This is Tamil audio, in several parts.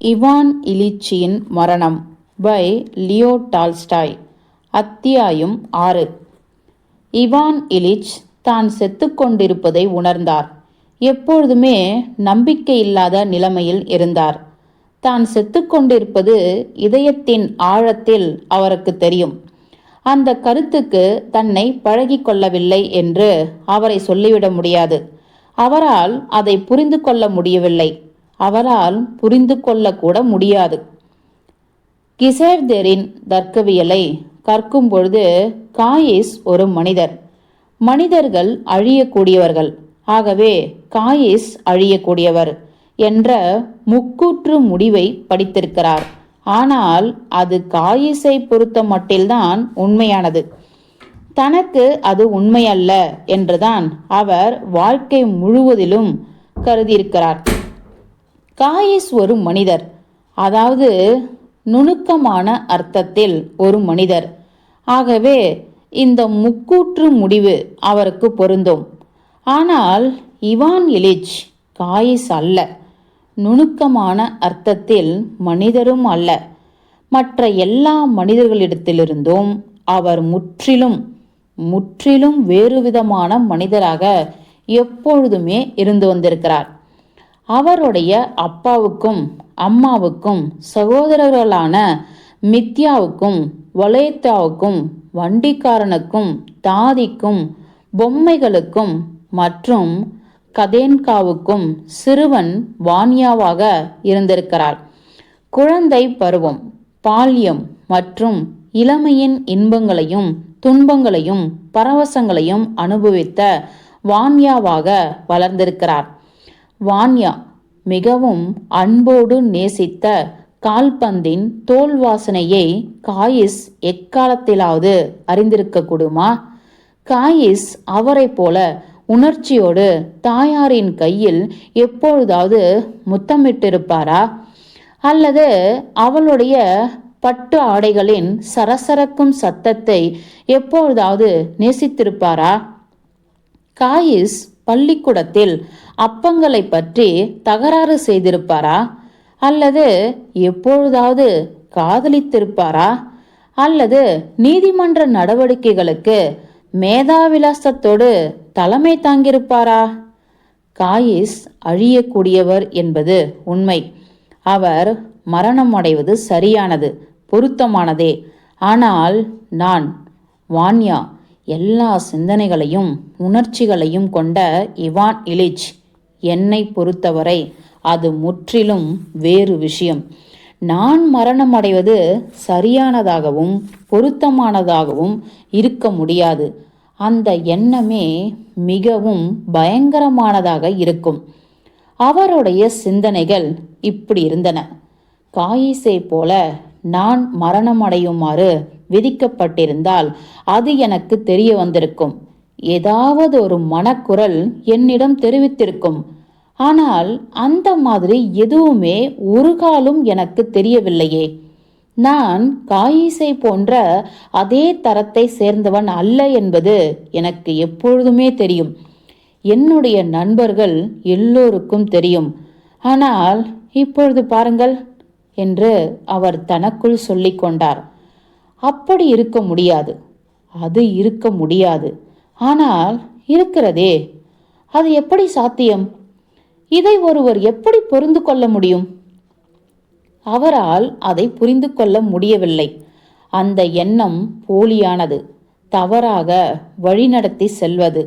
இவான் இலிச்சியின் மரணம் பை லியோ டால்ஸ்டாய் அத்தியாயம் ஆறு. இவான் இலிச் தான் செத்துக்கொண்டிருப்பதை உணர்ந்தார். எப்பொழுதுமே நம்பிக்கை இல்லாத நிலைமையில் இருந்தார். தான் செத்துக்கொண்டிருப்பது இதயத்தின் ஆழத்தில் அவருக்கு தெரியும். அந்த கருத்துக்கு தன்னை பழகி கொள்ளவில்லை என்று அவரை சொல்லிவிட முடியாது. அவரால் அதை புரிந்து கொள்ள முடியவில்லை. அவரால் புரிந்து கொள்ளக்கூட முடியாது. கிசேர்தெரின் தர்க்கவியலை கற்கும் பொழுது காயிஸ் ஒரு மனிதர். மனிதர்கள் அழியக்கூடியவர்கள். ஆகவே காயிஸ் அழியக்கூடியவர் என்ற முக்கூற்று முடிவை படித்திருக்கிறார். ஆனால் அது காயிஸை பொறுத்த மட்டில்தான் உண்மையானது. தனக்கு அது உண்மையல்ல என்றுதான் அவர் வாழ்க்கை முழுவதிலும் கருதியிருக்கிறார். காயிஸ் ஒரு மனிதர். அதாவது நுணுக்கமான அர்த்தத்தில் ஒரு மனிதர். ஆகவே இந்த முக்கூற்று முடிவு அவருக்கு பொருந்தும். ஆனால் இவான் எலிச் காயிஸ் அல்ல. நுணுக்கமான அர்த்தத்தில் மனிதரும் அல்ல. மற்ற எல்லா மனிதர்களிடத்திலிருந்தும் அவர் முற்றிலும் முற்றிலும் வேறுவிதமான மனிதராக எப்பொழுதுமே இருந்து வந்திருக்கிறார். அவருடைய அப்பாவுக்கும் அம்மாவுக்கும் சகோதரர்களான மித்யாவுக்கும் வலேத்தாவுக்கும் வண்டிக்காரனுக்கும் தாதிக்கும் பொம்மைகளுக்கும் மற்றும் கதேன்காவுக்கும் சிறுவன் வானியாவாக இருந்திருக்கிறார் குழந்தை பருவம் பால்யம் மற்றும் இளமையின் இன்பங்களையும் துன்பங்களையும் பரவசங்களையும் அனுபவித்த வான்யாவாக வளர்ந்திருக்கிறார். வான்யா மிகவும் அன்போடு நேசித்த கால்பந்தின் தோல் வாசனையை காயிஸ் எக்காலத்திலாவது அறிந்திருக்க கூடுமா காயிஸ் அவரை போல உணர்ச்சியோடு தாயாரின் கையில் எப்பொழுதாவது முத்தமிட்டிருப்பாரா? அல்லது அவளுடைய பட்டு ஆடைகளின் சரசரக்கும் சத்தத்தை எப்பொழுதாவது நேசித்திருப்பாரா? காயிஸ் பள்ளிக்கூடத்தில் அப்பங்களை பற்றி தகராறு செய்திருப்பாரா? அல்லது எப்பொழுதாவது காதலித்திருப்பாரா? அல்லது நீதிமன்ற நடவடிக்கைகளுக்கு மேதாவிலாசத்தோடு தலைமை தாங்கியிருப்பாரா? காயிஸ் அழியக்கூடியவர் என்பது உண்மை. அவர் மரணம் அடைவது சரியானது பொருத்தமானதே. ஆனால் நான் வான்யா எல்லா சிந்தனைகளையும் உணர்ச்சிகளையும் கொண்ட இவான் இலிச் என்னை பொறுத்தவரை அது முற்றிலும் வேறு விஷயம். நான் மரணம் அடைவது சரியானதாகவும் பொருத்தமானதாகவும் இருக்க முடியாது. அந்த எண்ணமே மிகவும் பயங்கரமானதாக இருக்கும். அவருடைய சிந்தனைகள் இப்படி இருந்தன. காயிசை போல நான் மரணமடையுமாறு விதிக்கப்பட்டிருந்தால் அது எனக்கு தெரிய வந்திருக்கும். ஏதாவது ஒரு மனக்குரல் என்னிடம் தெரிவித்திருக்கும். ஆனால் அந்த மாதிரி எதுவுமே ஒரு காலும் எனக்கு தெரியவில்லையே. நான் காயிசை போன்ற அதே தரத்தை சேர்ந்தவன் அல்ல என்பது எனக்கு எப்பொழுதுமே தெரியும். என்னுடைய நண்பர்கள் எல்லோருக்கும் தெரியும். ஆனால் இப்பொழுது பாருங்கள் என்று அவர் தனக்குள் சொல்லிக்கொண்டார் அப்படி இருக்க முடியாது. அது இருக்க முடியாது. ஆனால் இருக்கிறதே. அது எப்படி சாத்தியம்? இதை ஒருவர் எப்படி பொருந்து கொள்ள முடியும்? அவரால் அதை புரிந்து கொள்ள முடியவில்லை. அந்த எண்ணம் போலியானது. தவறாக வழிநடத்தி செல்வது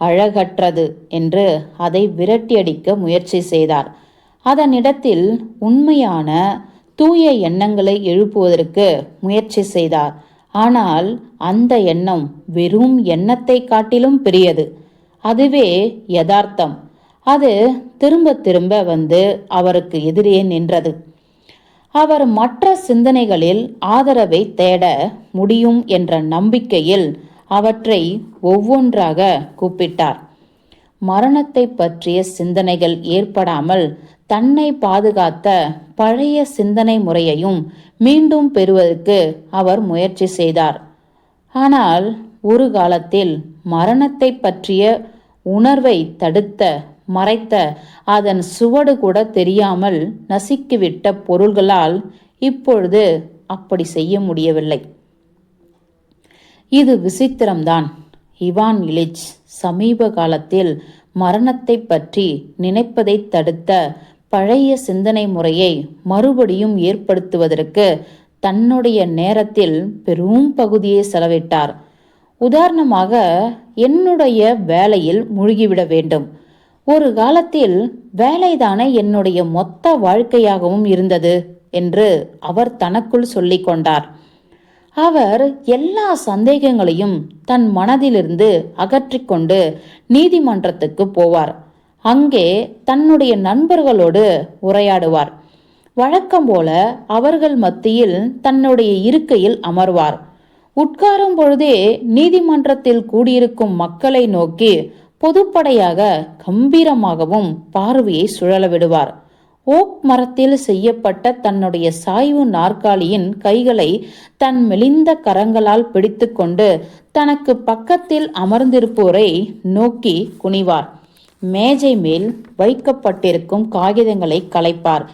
அழகற்றது என்று அதை விரட்டியடிக்க முயற்சி செய்தார். அதனிடத்தில் உண்மையான தூய எண்ணங்களை எழுப்புவதற்கு முயற்சி செய்தார். ஆனால் அந்த எண்ணம் வெறும் எண்ணத்தை காட்டிலும் பெரியது. அதுவே யதார்த்தம். அது திரும்ப திரும்ப வந்து அவருக்கு எதிரே நின்றது. அவர் மற்ற சிந்தனைகளில் ஆதரவை தேட முடியும் என்ற நம்பிக்கையில் அவற்றை ஒவ்வொன்றாக கூப்பிட்டார். மரணத்தை பற்றிய சிந்தனைகள் ஏற்படாமல் தன்னை பாதுகாத்த பழைய சிந்தனை முறையையும் மீண்டும் பெறுவதற்கு அவர் முயற்சி செய்தார். ஆனால் ஒரு காலத்தில் மரணத்தை பற்றிய உணர்வை தடுத்த மறைத்த அதன் சுவடு கூட தெரியாமல் நசுக்கிவிட்ட பொருள்களால் இப்பொழுது அப்படி செய்ய முடியவில்லை. இது விசித்திரம்தான். இவான் இலிச் சமீப காலத்தில் மரணத்தை பற்றி நினைப்பதை தடுத்த பழைய சிந்தனை முறையை மறுபடியும் ஏற்படுத்துவதற்கு தன்னுடைய நேரத்தில் பெரும் பகுதியை செலவிட்டார். உதாரணமாக என்னுடைய வேலையில் மூழ்கிவிட வேண்டும். ஒரு காலத்தில் வேலைதானே என்னுடைய மொத்த வாழ்க்கையாகவும் இருந்தது என்று அவர் தனக்குள் சொல்லிக் கொண்டார். அவர் எல்லா சந்தேகங்களையும் தன் மனதிலிருந்து அகற்றிக்கொண்டு நீதிமன்றத்துக்கு போவார். அங்கே தன்னுடைய நண்பர்களோடு உரையாடுவார். வழக்கம் போல அவர்கள் மத்தியில் தன்னுடைய இருக்கையில் அமர்வார். உட்காரும் பொழுதே நீதிமன்றத்தில் கூடியிருக்கும் மக்களை நோக்கி பொதுப்படையாக கம்பீரமாகவும் பார்வையை சுழல விடுவார். ஓக் மரத்தில் செய்யப்பட்ட தன்னுடைய சாய்வு நாற்காலியின் கைகளை தன் மெலிந்த கரங்களால் பிடித்துக்கொண்டு தனக்கு பக்கத்தில் அமர்ந்திருப்போரை நோக்கி குனிவார். மேஜை மேல் வைக்கப்பட்டிருக்கும் காகிதங்களை கலைப்பார்.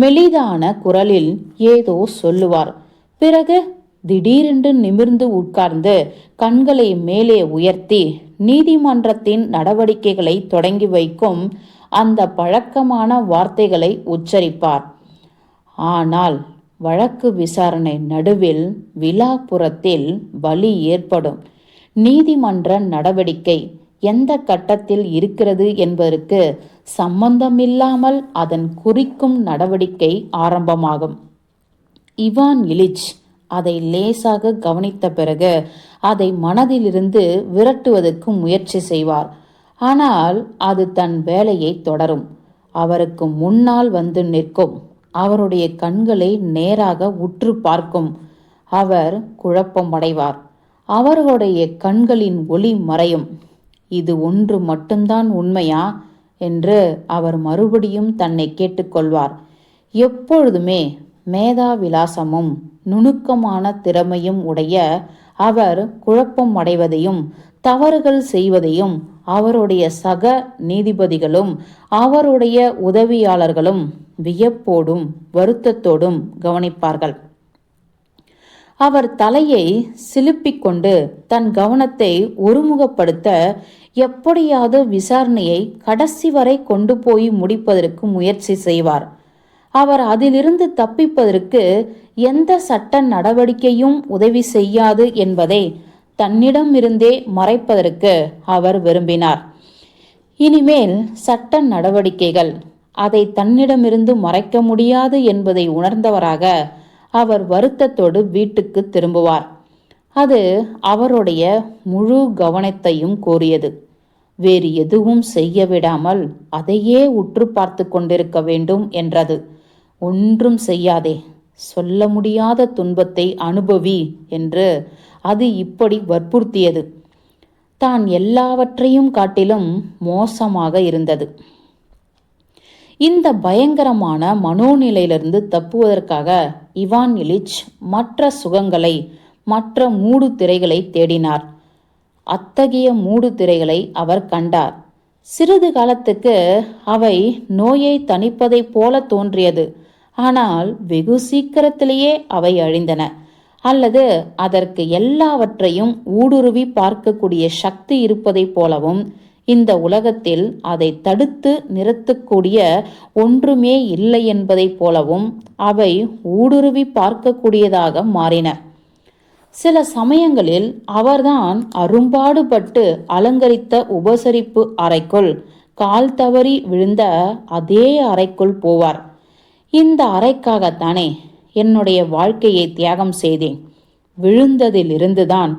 மெலிதான குரலில் ஏதோ சொல்லுவார். பிறகு திடீரென்று நிமிர்ந்து உட்கார்ந்து கண்களை மேலே உயர்த்தி நீதிமன்றத்தின் நடவடிக்கைகளை தொடங்கி வைக்கும் அந்த பழக்கமான வார்த்தைகளை உச்சரிப்பார். ஆனால் வழக்கு விசாரணை நடுவில் விழாப்புறத்தில் வலி ஏற்படும். நீதிமன்ற நடவடிக்கை எந்த கட்டத்தில் இருக்கிறது என்பதற்கு சம்பந்தமில்லாமல் அதன் குறிக்கும் நடவடிக்கை ஆரம்பமாகும். இவான் இலிச் அதை லேசாக கவனித்த பிறகு அதை மனதிலிருந்து விரட்டுவதற்கு முயற்சி செய்வார். ஆனால் அது தன் வேலையை தொடரும். அவருக்கு முன்னால் வந்து நிற்கும். அவருடைய கண்களை நேராக உற்று பார்க்கும். அவர் குழப்பமடைவார். அவர்களுடைய கண்களின் ஒளி மறையும். இது ஒன்று மட்டும்தான் உண்மையா? என்று அவர் மறுபடியும் தன்னை கேட்டுக்கொள்வார். எப்பொழுதுமே மேதா விலாசமும் நுணுக்கமான திறமையும் உடைய அவர் குழப்பம் அடைவதையும் தவறுகள் செய்வதையும் அவருடைய சக நீதிபதிகளும் அவருடைய உதவியாளர்களும் வியப்போடும் வருத்தத்தோடும் கவனிப்பார்கள். அவர் தலையை சிலுப்பிக் கொண்டு தன் கவனத்தை ஒருமுகப்படுத்த எப்படியாவது விசாரணையை கடைசி வரை கொண்டு போய் முடிப்பதற்கு முயற்சி செய்வார். அவர் அதிலிருந்து தப்பிப்பதற்கு எந்த சட்ட நடவடிக்கையும் உதவி செய்யாது என்பதை தன்னிடமிருந்தே மறைப்பதற்கு அவர் விரும்பினார். இனிமேல் சட்ட நடவடிக்கைகள் அதை தன்னிடமிருந்து மறைக்க முடியாது என்பதை உணர்ந்தவராக அவர் வருத்தத்தோடு வீட்டுக்கு திரும்புவார். அது அவருடைய முழு கவனத்தையும் கோரியது. வேறு எதுவும் செய்ய விடாமல் அதையே உற்று பார்த்து கொண்டிருக்க வேண்டும் என்றது. ஒன்றும் செய்யாதே. சொல்ல முடியாத துன்பத்தை அனுபவி என்று அது இப்படி வற்புறுத்தியது. தான் எல்லாவற்றையும் காட்டிலும் மோசமாக இருந்தது. இந்த பயங்கரமான மனோநிலையிலிருந்து தப்புவதற்காக இவான் இலிச் மற்ற சுகங்களை மற்ற மூடு திரைகளை தேடினார். அத்தகைய மூடு திரைகளை அவர் கண்டார். சிறிது காலத்துக்கு அவை நோயை தணிப்பதைப் போல தோன்றியது. ஆனால் வெகு சீக்கிரத்திலேயே அவை அழிந்தன. அல்லது அதற்கு எல்லாவற்றையும் ஊடுருவி பார்க்கக்கூடிய சக்தி இருப்பதைப் போலவும் இந்த உலகத்தில் அதை தடுத்து நிறுத்தக்கூடிய ஒன்றுமே இல்லை என்பதைப் போலவும் அவை ஊடுருவி பார்க்கக்கூடியதாக மாறின. சில சமயங்களில் அவர்தான் அரும்பாடுபட்டு அலங்கரித்த உபசரிப்பு அறைக்குள் கால் தவறி விழுந்த அதே அறைக்குள் போவார். இந்த அறைக்காகத்தானே என்னுடைய வாழ்க்கையை தியாகம் செய்தேன். விழுந்ததிலிருந்துதான்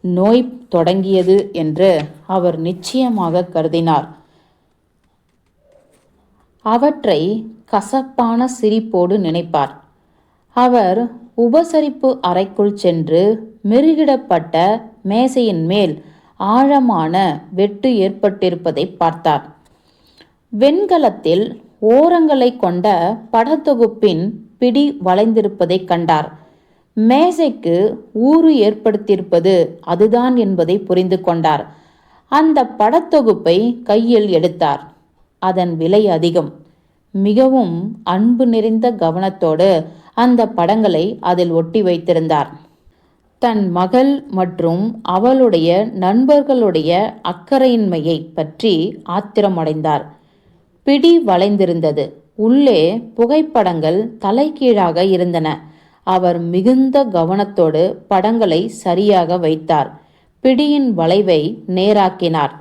நோய் தொடங்கியது என்று அவர் நிச்சயமாக கருதினார். அவற்றை கசப்பான சிரிப்போடு நினைப்பார். அவர் உபசரிப்பு அறைக்குள் சென்று மெருகிடப்பட்ட மேசையின் மேல் ஆழமான வெட்டு ஏற்பட்டிருப்பதை பார்த்தார். வெண்கலத்தில் ஓரங்களை கொண்ட படத்தொகுப்பின் பிடி வளைந்திருப்பதைக் கண்டார். மேசைக்கு ஊறு ஏற்படுத்தியிருப்பது அதுதான் என்பதை புரிந்து கொண்டார். அந்த படத்தொகுப்பை கையில் எடுத்தார். அதன் விலை அதிகம். மிகவும் அன்பு நிறைந்த கவனத்தோடு அந்த படங்களை அதில் ஒட்டி வைத்திருந்தார். தன் மகள் மற்றும் அவளுடைய நண்பர்களுடைய அக்கறையின்மையை பற்றி ஆத்திரமடைந்தார். பிடி வளைந்திருந்தது. உள்ளே புகைப்படங்கள் தலைகீழாக இருந்தன. அவர் மிகுந்த கவனத்தோடு படங்களை சரியாக வைத்தார். பிடியின் வளைவை நேராக்கினார்.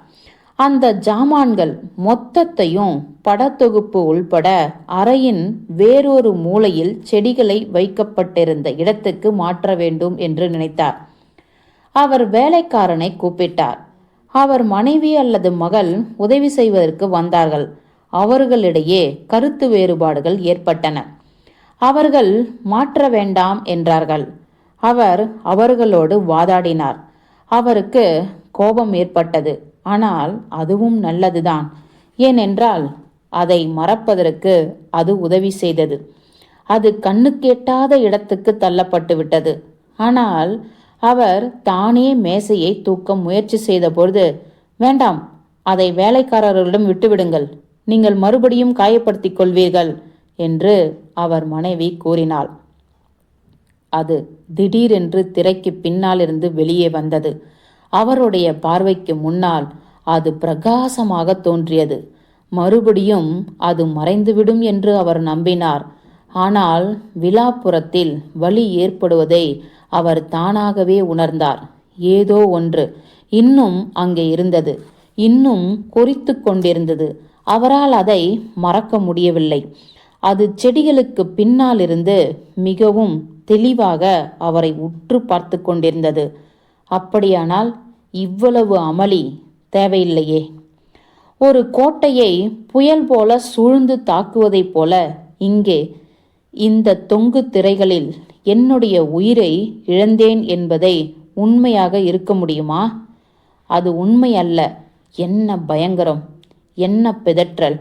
அந்த ஜாமான்கள் மொத்தத்தையும் படத்தொகுப்பு உள்பட அறையின் வேறொரு மூலையில் செடிகளை வைக்கப்பட்டிருந்த இடத்துக்கு மாற்ற வேண்டும் என்று நினைத்தார். அவர் வேலைக்காரனை கூப்பிட்டார். அவர் மனைவி அல்லது மகள் உதவி செய்வதற்கு வந்தார்கள். அவர்களிடையே கருத்து வேறுபாடுகள் ஏற்பட்டன. அவர்கள் மாற்ற வேண்டாம் என்றார்கள். அவர் அவர்களோடு வாதாடினார். அவருக்கு கோபம் ஏற்பட்டது. ஆனால் அதுவும் நல்லதுதான். ஏனென்றால் அதை மறப்பதற்கு அது உதவி செய்தது. அது கண்ணுக்கெட்டாத இடத்துக்கு தள்ளப்பட்டு விட்டது. ஆனால் அவர் தானே மேசையை தூக்க முயற்சி செய்தபொழுது வேண்டாம் அதை வேலைக்காரர்களிடம் விட்டுவிடுங்கள். நீங்கள் மறுபடியும் காயப்படுத்திக் கொள்வீர்கள். என்று அவர் மனைவி கூறினாள். அது திடீரென்று திரைக்கு பின்னாலிருந்து வெளியே வந்தது. அவருடைய பார்வைக்கு முன்னால் அது பிரகாசமாக தோன்றியது. மறுபடியும் அது மறைந்துவிடும் என்று அவர் நம்பினார். ஆனால் விழாப்புறத்தில் வலி ஏற்படுவதை அவர் தானாகவே உணர்ந்தார். ஏதோ ஒன்று இன்னும் அங்கே இருந்தது. இன்னும் கொறித்து கொண்டிருந்தது. அவரால் அதை மறக்க முடியவில்லை. அது செடிகளுக்கு பின்னாலிருந்து மிகவும் தெளிவாக அவரை உற்று பார்த்து கொண்டிருந்தது. அப்படியானால் இவ்வளவு அமளி தேவையில்லையே. ஒரு கோட்டையை புயல் போல சூழ்ந்து தாக்குவதைப் போல இங்கே இந்த தொங்கு திரைகளில் என்னுடைய உயிரை இழந்தேன் என்பதை உண்மையாக இருக்க முடியுமா? அது உண்மை அல்ல. என்ன பயங்கரம். என்ன பிதற்றல்.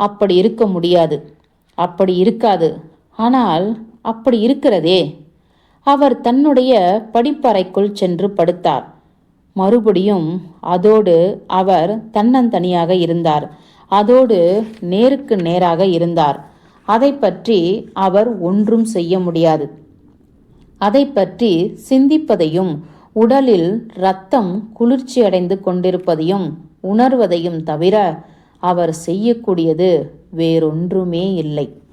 அப்படி இருக்க முடியாது. அப்படி இருக்காது. ஆனால் அப்படி இருக்கிறதே. அவர் தன்னுடைய படிப்பறைக்குள் சென்று படுத்தார். மறுபடியும் அதோடு அவர் தன்னந்தனியாக இருந்தார். அதோடு நேருக்கு நேராக இருந்தார். அதை பற்றி அவர் ஒன்றும் செய்ய முடியாது. அதை பற்றி சிந்திப்பதையும் உடலில் இரத்தம் குளிர்ச்சியடைந்து கொண்டிருப்பதையும் உணர்வதையும் தவிர அவர் செய்யக்கூடியது வேறொன்றுமே இல்லை.